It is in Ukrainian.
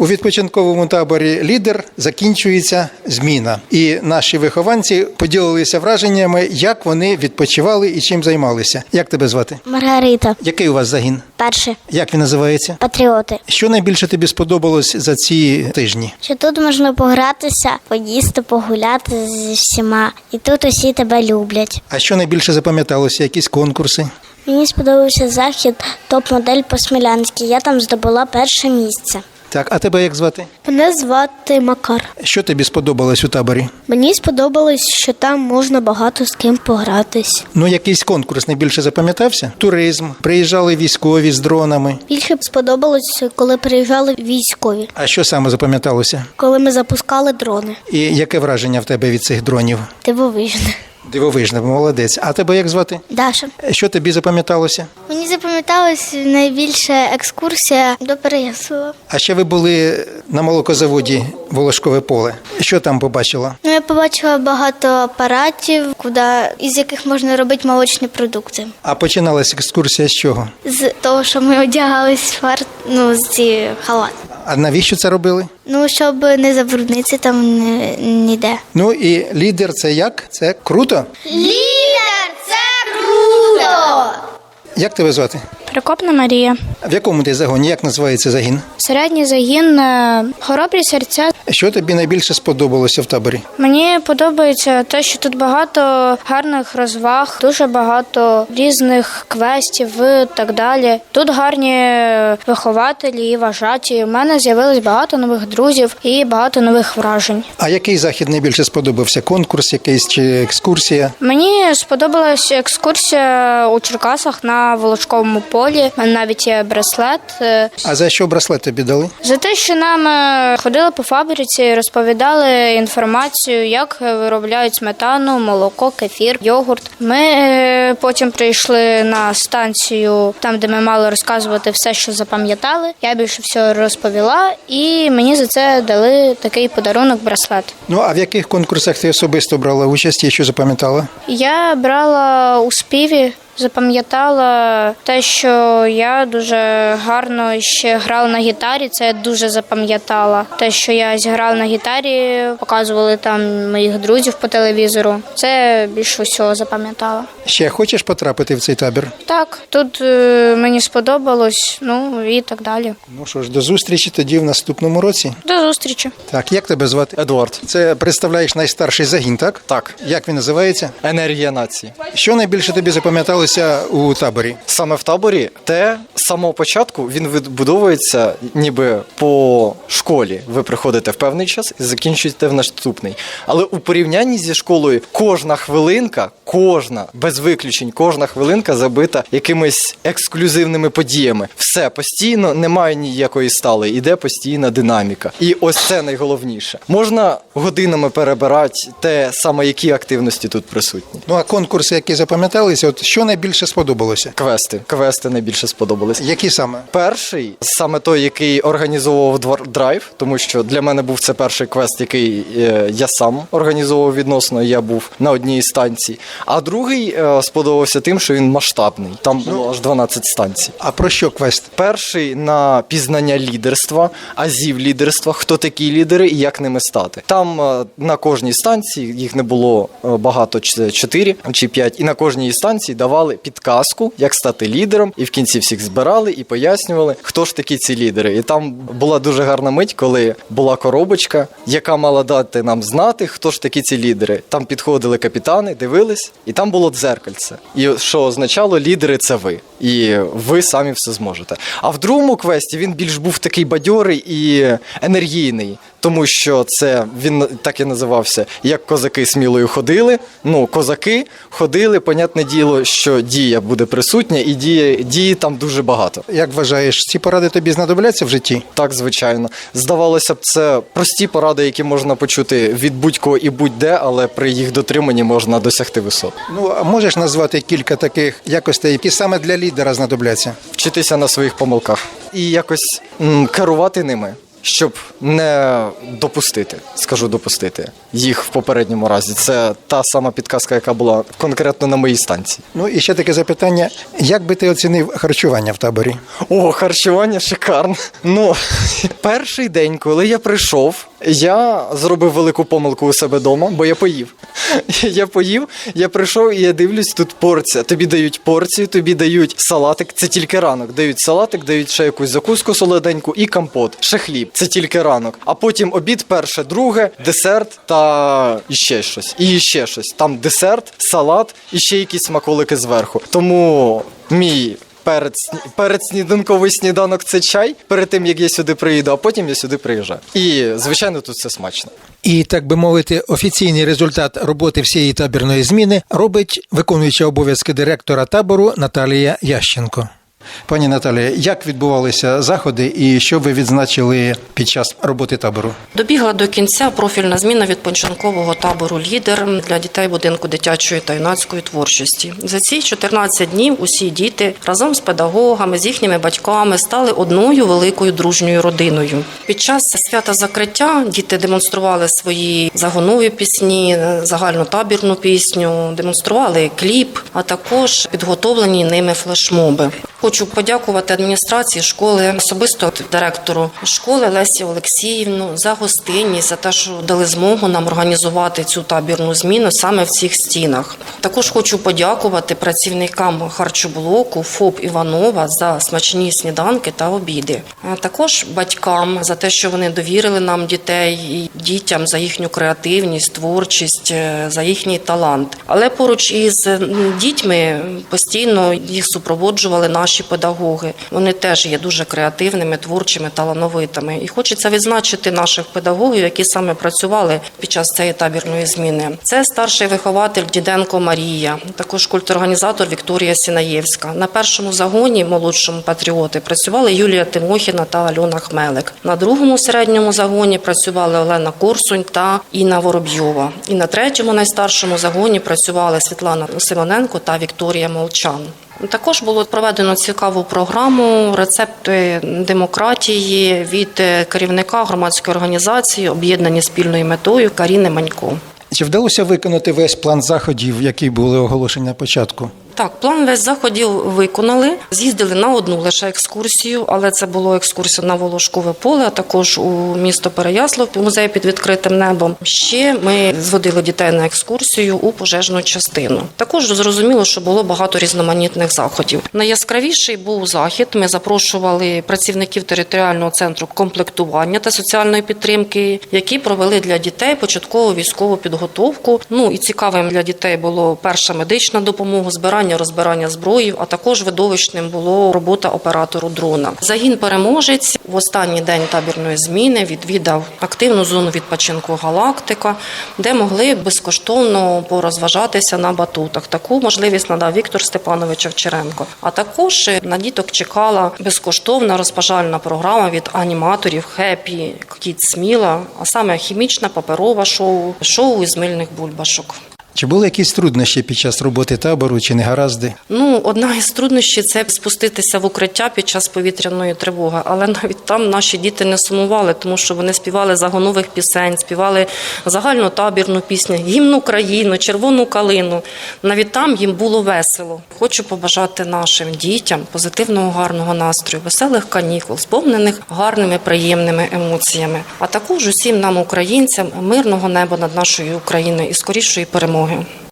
У відпочинковому таборі лідер закінчується зміна, і наші вихованці поділилися враженнями, як вони відпочивали і чим займалися. Як тебе звати? Маргарита, Який у вас загін? перше Як він називається? патріоти. Що найбільше тобі сподобалось за ці тижні? Що тут можна погратися, поїсти, погуляти зі всіма, і тут усі тебе люблять. А що найбільше запам'яталося? Якісь конкурси? Мені сподобався захід топ-модель по-смілянськи. Я там здобула перше місце. Так, а тебе як звати? Мене звати Макар. Що тобі сподобалось у таборі? Мені сподобалось, що там можна багато з ким погратись. Ну, якийсь конкурс найбільше запам'ятався? Туризм, приїжджали військові з дронами. Більше б сподобалось, коли приїжджали військові, А що саме запам'яталося? коли ми запускали дрони. І яке враження в тебе від цих дронів? Дивовижне. Дивовижно, молодець. А тебе як звати? Даша. Що тобі запам'яталося? Мені запам'яталась найбільше екскурсія до Переяслава. А ще ви були на молокозаводі Волошкове поле. Що там побачила? Ну, я побачила багато апаратів, куди, із яких можна робити молочні продукти. А починалася екскурсія з чого? З того, що ми одягались фар... ну, з ці халат. А навіщо це робили? Ну, щоб не забруднитися там ні- ніде. Ну і лідер це як? Це круто. Як тебе звати? Прикопна Марія. В якому ти загоні? Як називається загін? Середній загін е, хоробрі серця. Що тобі найбільше сподобалося в таборі? Мені подобається те, що тут багато гарних розваг, дуже багато різних квестів і так далі. Тут гарні вихователі і вважаті. У мене з'явилось багато нових друзів і багато нових вражень. А який захід найбільше сподобався? Конкурс якийсь чи екскурсія? Мені сподобалась екскурсія у Черкасах на Волочковому полі. Мене навіть є браслет. Е, А за що браслет тобі дали? За те, що нам е, ходили по фабриці, розповідали інформацію, як виробляють сметану, молоко, кефір, йогурт. Ми е, потім прийшли на станцію, там де ми мали розказувати все, що запам'ятали. Я більше всього розповіла, і мені за це дали такий подарунок браслет. Ну а в яких конкурсах ти особисто брала участь і що запам'ятала? Я брала у співі. Запам'ятала те, що я дуже гарно ще грала на гітарі. Це я дуже запам'ятала. Те, що я зіграла на гітарі, показували там моїх друзів по телевізору. Це більше всього запам'ятала. Ще хочеш потрапити в цей табір? Так, тут е, мені сподобалось, ну і так далі. Ну що ж, до зустрічі тоді в наступному році. До зустрічі. Так, як тебе звати? Едуард. Це представляєш найстарший загін, так? Так. Як він називається? Енергія нації. Що найбільше тобі запам'яталося у таборі? Саме в таборі, те з самого початку він відбудовується ніби по школі. Ви приходите в певний час і закінчуєте в наступний. Але у порівнянні зі школою кожна хвилинка, кожна без виключень, кожна хвилинка забита якимись ексклюзивними подіями. Все постійно немає ніякої стали, іде постійна динаміка. І ось це найголовніше. Можна годинами перебирати те саме, які активності тут присутні. Ну а конкурси, які запам'яталися, от що найбільше сподобалося? Квести. Квести найбільше сподобались. Які саме? Перший саме той, який організовував двор- драйв, тому що для мене був це перший квест, який е, я сам організовував відносно. Я був на одній із станцій. А другий е, сподобався тим, що він масштабний. Там було аж 12 станцій. А про що квест? Перший на пізнання лідерства, азів лідерства, хто такі лідери і як ними стати. Там е, на кожній станції їх не було е, багато, ч- чотири чи п'ять, і на кожній станції давали підказку, як стати лідером, і в кінці всіх збирали і пояснювали, хто ж такі ці лідери. І там була дуже гарна мить, коли була коробочка, яка мала дати нам знати, хто ж такі ці лідери. Там підходили капітани, дивились, і там було дзеркальце. І що означало, лідери це ви. І ви самі все зможете. А в другому квесті він більш був такий бадьорий і енергійний. Тому що це він так і називався, як козаки смілою ходили. Ну, козаки ходили, понятне діло, що дія буде присутня, і дії, дії там дуже багато. Як вважаєш, ці поради тобі знадобляться в житті? Так, звичайно. Здавалося б, це прості поради, які можна почути від будь-кого і будь-де, але при їх дотриманні можна досягти висот. Ну а можеш назвати кілька таких якостей, які саме для лідера знадобляться? Вчитися на своїх помилках і якось м, керувати ними. Щоб не допустити, скажу допустити їх в попередньому разі. Це та сама підказка, яка була конкретно на моїй станції. Ну і ще таке запитання: як би ти оцінив харчування в таборі? О, харчування шикарне. Ну, перший день, коли я прийшов, я зробив велику помилку у себе вдома, бо я поїв. Я поїв, я прийшов і я дивлюсь, тут порція. Тобі дають порцію, тобі дають салатик. Це тільки ранок. Дають салатик, дають ще якусь закуску солоденьку і компот, ще хліб. Це тільки ранок. А потім обід, перше, друге, десерт та ще щось. І ще щось. Там десерт, салат і ще якісь смаколики зверху. Тому мій перед, сні- перед сніданковий сніданок це чай перед тим як я сюди приїду, а потім я сюди приїжджаю. І звичайно, тут все смачно. І так би мовити, офіційний результат роботи всієї табірної зміни робить виконуюча обов'язки директора табору Наталія Ященко. Пані Наталія, як відбувалися заходи і що ви відзначили під час роботи табору? Добігла до кінця профільна зміна від відпочинкового табору Лідер для дітей будинку дитячої та юнацької творчості. За ці 14 днів усі діти разом з педагогами, з їхніми батьками стали одною великою дружньою родиною. Під час свята закриття діти демонстрували свої загонові пісні, загальнотабірну пісню, демонстрували кліп, а також підготовлені ними флешмоби. Хочу подякувати адміністрації школи, особисто директору школи Лесі Олексіївну за гостинність, за те, що дали змогу нам організувати цю табірну зміну саме в цих стінах. Також хочу подякувати працівникам харчоблоку ФОП Іванова за смачні сніданки та обіди. А також батькам за те, що вони довірили нам дітей і дітям за їхню креативність, творчість, е, за їхній талант. Але поруч із дітьми постійно їх супроводжували наші педагоги. Вони теж є дуже креативними, творчими, талановитими. І хочеться відзначити наших педагогів, які саме працювали під час цієї табірної зміни. Це старший вихователь Діденко Марія, також культурорганізатор Вікторія Сінаєвська. На першому загоні молодшому патріоти працювали Юлія Тимохіна та Альона Хмелик. На другому середньому загоні працювали Олена Корсунь та Інна Воробйова. І на третьому найстаршому загоні працювали Світлана Симоненко та Вікторія Молчан. Також було проведено цікаву програму рецепти демократії від керівника громадської організації, об'єднані спільною метою Каріни Манько. Чи вдалося виконати весь план заходів, які були оголошені на початку? Так, план весь заходів виконали. З'їздили на одну лише екскурсію, але це було екскурсія на Волошкове поле, а також у місто Переяслав, музей під відкритим небом. Ще ми зводили дітей на екскурсію у пожежну частину. Також зрозуміло, що було багато різноманітних заходів. Найяскравіший був захід. Ми запрошували працівників територіального центру комплектування та соціальної підтримки, які провели для дітей початкову військову підготовку. Ну і цікавим для дітей було перша медична допомога, збирання розбирання зброї, а також видовищним було робота оператору дрона. Загін переможець в останній день табірної зміни відвідав активну зону відпочинку Галактика, де могли безкоштовно порозважатися на батутах. Таку можливість надав Віктор Степанович Овчаренко. А також на діток чекала безкоштовна розважальна програма від аніматорів Хепі Кіт Сміла, а саме хімічна паперова шоу, шоу із мильних бульбашок. Чи були якісь труднощі під час роботи табору, чи негаразди? Ну, одна із труднощів це спуститися в укриття під час повітряної тривоги. Але навіть там наші діти не сумували, тому що вони співали загонових пісень, співали загальну табірну пісню, гімн Україну, червону калину. Навіть там їм було весело. Хочу побажати нашим дітям позитивного, гарного настрою, веселих канікул, сповнених гарними, приємними емоціями. А також усім нам, українцям, мирного неба над нашою Україною і скорішої перемоги.